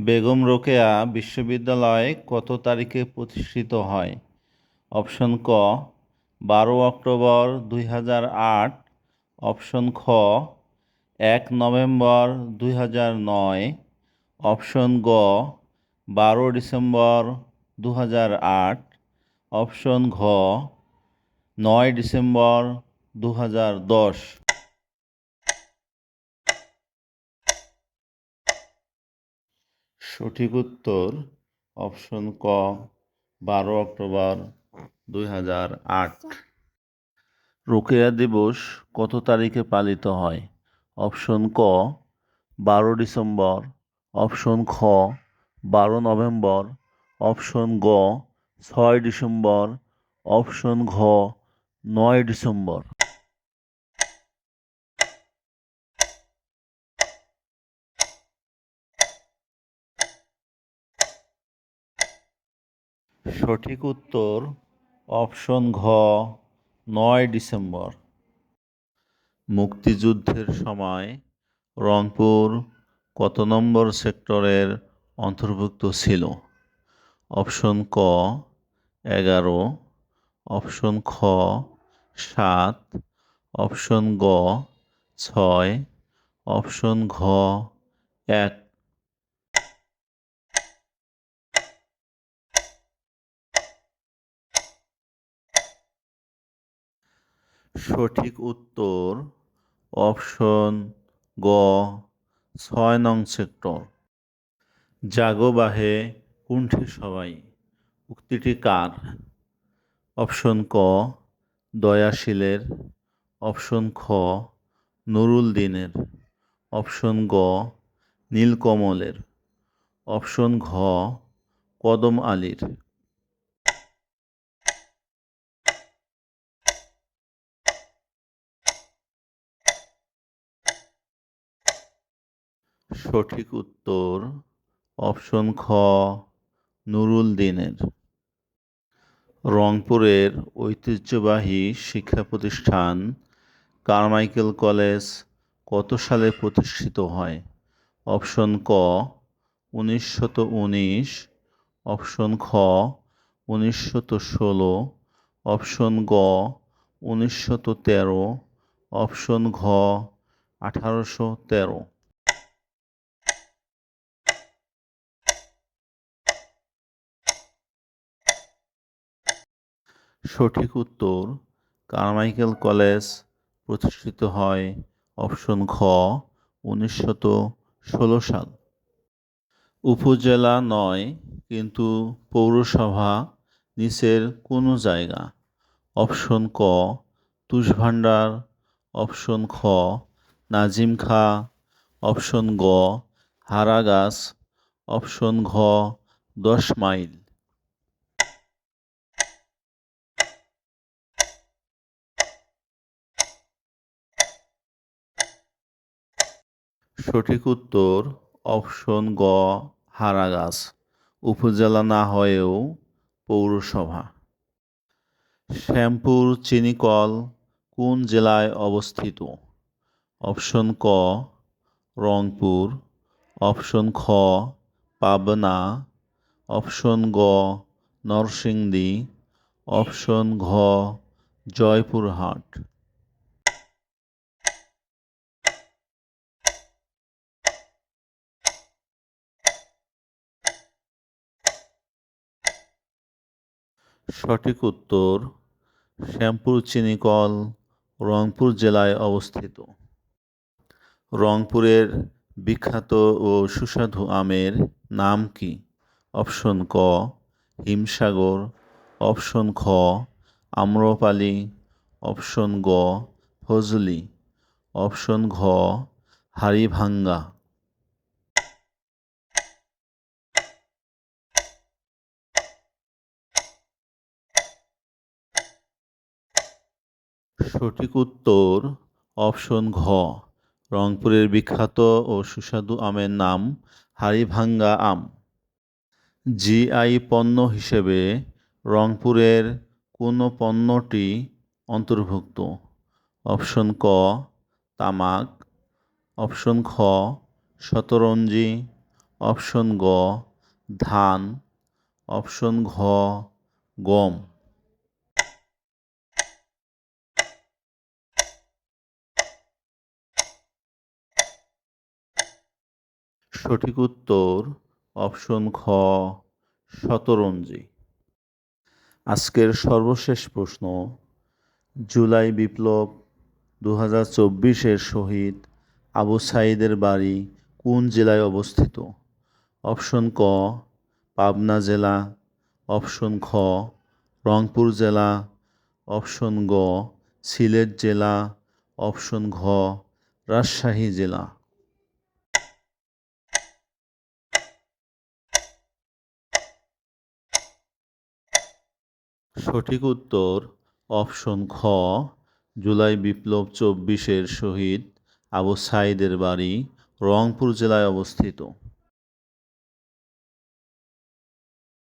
বেগম রোকেয়া বিশ্ববিদ্যালয় কত তারিখে প্রতিষ্ঠিত হয়? অপশন ক, বারো অক্টোবর দুই হাজার আট। অপশন খ, এক নভেম্বর দুই হাজার নয়। অপশন গ, বারো ডিসেম্বর দু হাজার আট। অপশন ঘ, নয় ডিসেম্বর দু হাজার দশ। সঠিক উত্তর অপশন ক বারো অক্টোবর দুই হাজার আট। রোকেয়া দিবস কত তারিখে পালিত হয়? অপশন ক বারো ডিসেম্বর। অপশন খ বারো নভেম্বর। অপশন গ ছয় ডিসেম্বর। অপশন ঘ নয় ডিসেম্বর। সঠিক উত্তর অপশন ঘ, নয় ডিসেম্বর। মুক্তিযুদ্ধের সময় রংপুর কত নম্বর সেক্টরের অন্তর্ভুক্ত ছিল? অপশন ক, এগারো। অপশন খ, সাত। অপশন গ, ছয়। অপশন ঘ, এক। সঠিক উত্তর অপশন গ, ছয় নং সেক্টর। জাগো বাহে কুণ্ঠে সবাই, উক্তিটি কার? অপশন ক, দয়াশীলের। অপশন খ নুরুল দিনের অপশন গ, নীলকমলের। অপশন ঘ, কদম আলীর। সঠিক উত্তর অপশন খ, নুরুল দিনের। রংপুরের ঐতিহ্যবাহী শিক্ষা প্রতিষ্ঠান কারমাইকেল কলেজ কত সালে প্রতিষ্ঠিত হয়? অপশন ক, উনিশশত উনিশ। অপশন খ, উনিশশত ষোলো। অপশন গ, উনিশশত তেরো। অপশন ঘ, আঠারোশো তেরো। সঠিক উত্তর, কারমাইকেল কলেজ প্রতিষ্ঠিত হয় অপশন খ উনিশশত ষোলো সাল। উপজেলা নয়, কিন্তু পৌরসভা নিচের কোনো জায়গা? অপশন ক তুষভাণ্ডার অপশন খ নাজিম খা। অপশন গ, হারাগাছ। অপশন ঘ, দশ মাইল। সঠিক উত্তর অপশন গ, হারাগাছ। উপজেলা না হয়েও পৌরসভা। শ্যামপুর চিনিকল কোন জেলায় অবস্থিত? অপশন ক, রংপুর। অপশন খ, পাবনা। অপশন গ, নরসিংদী। অপশন ঘ, জয়পুরহাট। সঠিক উত্তর শ্যামপুর চিনিকল, রংপুর জেলায় অবস্থিত। রংপুরের বিখ্যাত ও সুস্বাদু আমের নাম কি? অপশন ক, হিমসাগর। অপশন খ, আম্রপালি। অপশন গ, ফজলি। অপশন ঘ, হাড়িভাঙ্গা। সঠিক উত্তর অপশন ঘ। রংপুরের বিখ্যাত ও সুস্বাদু আমের নাম হাড়িভাঙ্গা আম। জিআই পণ্য হিসেবে রংপুরের কোন পণ্যটি অন্তর্ভুক্ত। অপশন ক, তামাক। অপশন খ, শতরঞ্জি। অপশন গ, ধান। অপশন ঘ, গম। সঠিক উত্তর অপশন খ শতরঞ্জি। আজকের সর্বশেষ প্রশ্ন, জুলাই বিপ্লব দু হাজার চব্বিশের শহীদ আবু সাইদের বাড়ি কোন জেলায় অবস্থিত? অপশন ক, পাবনা জেলা। অপশন খ রংপুর জেলা। অপশন গ, সিলেট জেলা। অপশন ঘ, রাজশাহী জেলা। সঠিক উত্তর অপশন খ জুলাই বিপ্লব চব্বিশের শহীদ আবু সাইদের বাড়ি রংপুর জেলায় অবস্থিত।